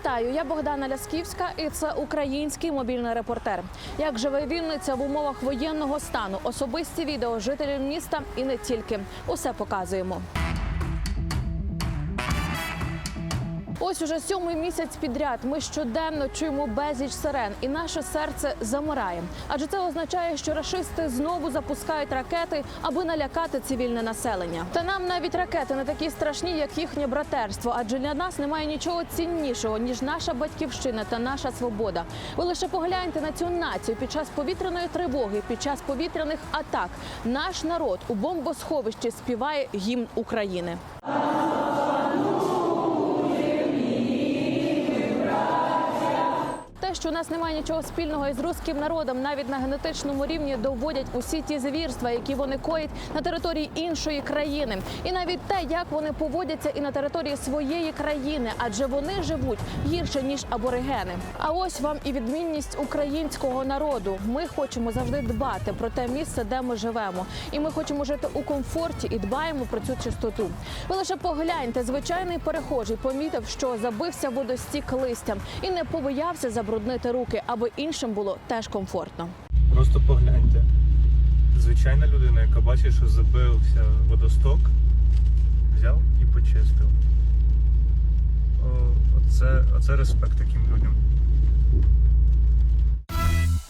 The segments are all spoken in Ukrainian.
Вітаю, я Богдана Лясківська, і це український мобільний репортер. Як живе Вінниця в умовах воєнного стану? Особисті відео жителів міста і не тільки. Усе показуємо. Ось уже сьомий місяць підряд ми щоденно чуємо безліч сирен, і наше серце замирає. Адже це означає, що рашисти знову запускають ракети, аби налякати цивільне населення. Та нам навіть ракети не такі страшні, як їхнє братерство, адже для нас немає нічого ціннішого ніж наша батьківщина та наша свобода. Ви лише погляньте на цю націю під час повітряної тривоги, під час повітряних атак. Наш народ у бомбосховищі співає гімн України. Що у нас немає нічого спільного із руським народом, навіть на генетичному рівні доводять усі ті звірства, які вони коять на території іншої країни, і навіть те, як вони поводяться і на території своєї країни, адже вони живуть гірше ніж аборигени. А ось вам і відмінність українського народу. Ми хочемо завжди дбати про те місце, де ми живемо, і ми хочемо жити у комфорті і дбаємо про цю чистоту. Ви лише погляньте, звичайний перехожий помітив, що забився водостік листям і не побоявся забруднити руки, аби іншим було теж комфортно. Просто погляньте. Звичайна людина, яка бачить, що забився водосток, взяв і почистив. Оце, оце респект таким людям.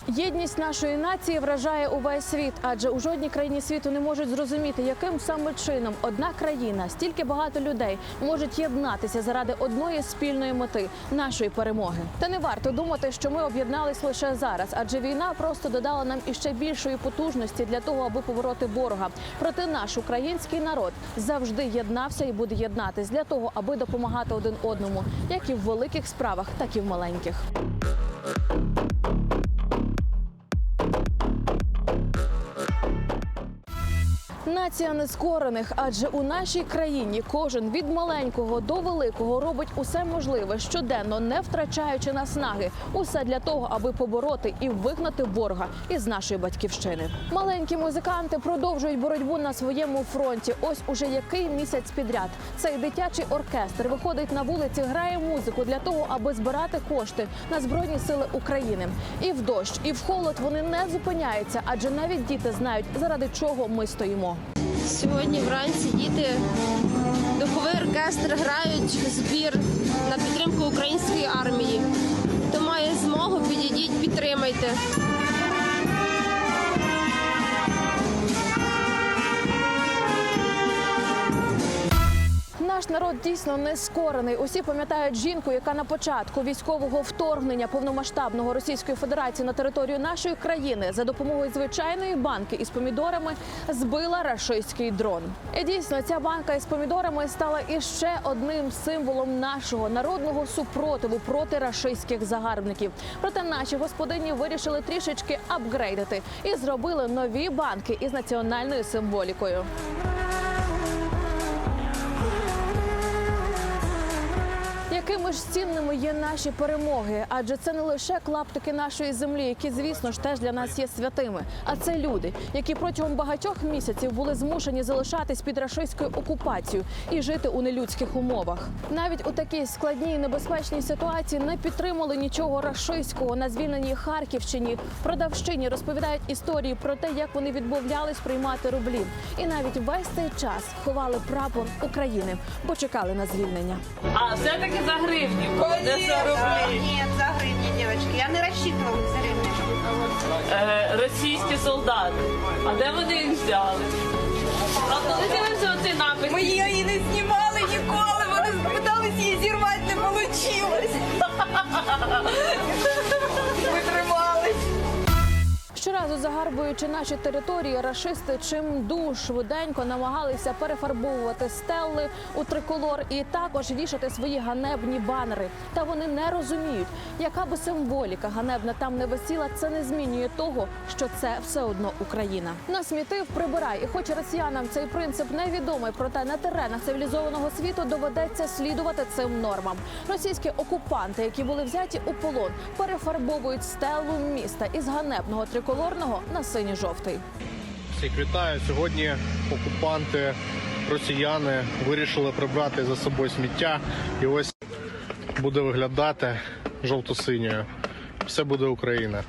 Єдність нашої нації вражає увесь світ, адже у жодній країні світу не можуть зрозуміти, яким саме чином одна країна, стільки багато людей можуть єднатися заради одної спільної мети нашої перемоги. Та не варто думати, що ми об'єднались лише зараз, адже війна просто додала нам іще більшої потужності для того, аби побороти ворога. Проте наш український народ завжди єднався і буде єднатись для того, аби допомагати один одному, як і в великих справах, так і в маленьких. Нація нескорених, адже у нашій країні кожен від маленького до великого робить усе можливе щоденно, не втрачаючи наснаги. Усе для того, аби побороти і вигнати ворога із нашої батьківщини. Маленькі музиканти продовжують боротьбу на своєму фронті. Ось уже який місяць підряд. Цей дитячий оркестр виходить на вулиці, грає музику для того, аби збирати кошти на збройні сили України. І в дощ, і в холод вони не зупиняються, адже навіть діти знають, заради чого ми стоїмо. Сьогодні вранці діти духовий оркестр грають збір на підтримку української армії. Хто має змогу, підійдіть, підтримайте. Народ дійсно не скорений. Усі пам'ятають жінку, яка на початку військового вторгнення повномасштабного Російської Федерації на територію нашої країни за допомогою звичайної банки із помідорами збила рашистський дрон. І дійсно, ця банка із помідорами стала іще одним символом нашого народного супротиву проти рашистських загарбників. Проте наші господині вирішили трішечки апгрейдити і зробили нові банки із національною символікою. Якими ж цінними є наші перемоги? Адже це не лише клаптики нашої землі, які, звісно ж, теж для нас є святими, а це люди, які протягом багатьох місяців були змушені залишатись під рашистською окупацією і жити у нелюдських умовах. Навіть у такій складній небезпечній ситуації не підтримали нічого рашистського на звільненій Харківщині. Продавщині розповідають історії про те, як вони відмовлялись приймати рублі, і навіть весь цей час ховали прапор України, бо чекали на звільнення. А, все-таки за гривні. Де за рублі? Нет, за гривни, девочки. Я не рассчитывала за гривни. Е, російські солдати. А де вони їх взяли? А коли дивимося оцей напис? Ми її не знімали ніколи. Вони питались її зірвати, не вийшло. Щоразу загарбуючи наші території, рашисти чим дуж швиденько намагалися перефарбовувати стелли у триколор і також вішати свої ганебні банери. Та вони не розуміють, яка би символіка ганебна там не висіла, це не змінює того, що це все одно Україна. Насмітив, прибирай. І хоч росіянам цей принцип невідомий, проте на теренах цивілізованого світу доведеться слідувати цим нормам. Російські окупанти, які були взяті у полон, перефарбовують стелу міста із ганебного триколорного на синьо-жовтий. Всіх вітаю. Сьогодні окупанти, росіяни вирішили прибрати за собою сміття. І ось буде виглядати жовто-синьою. Все буде Україна.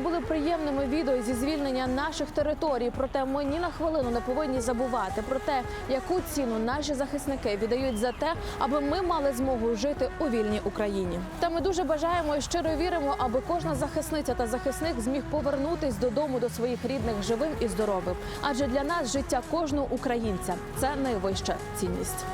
Були приємними відео зі звільнення наших територій, проте ми ні на хвилину не повинні забувати про те, яку ціну наші захисники віддають за те, аби ми мали змогу жити у вільній Україні. Та ми дуже бажаємо і щиро віримо, аби кожна захисниця та захисник зміг повернутись додому до своїх рідних живим і здоровим. Адже для нас життя кожного українця це найвища цінність.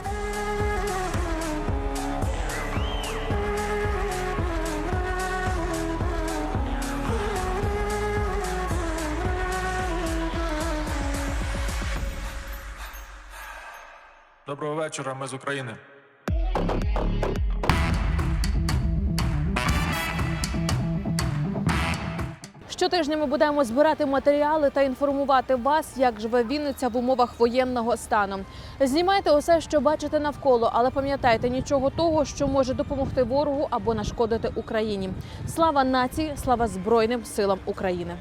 Доброго вечора, ми з України. Щотижня ми будемо збирати матеріали та інформувати вас, як живе Вінниця в умовах воєнного стану. Знімайте усе, що бачите навколо, але пам'ятайте нічого того, що може допомогти ворогу або нашкодити Україні. Слава нації, слава Збройним силам України.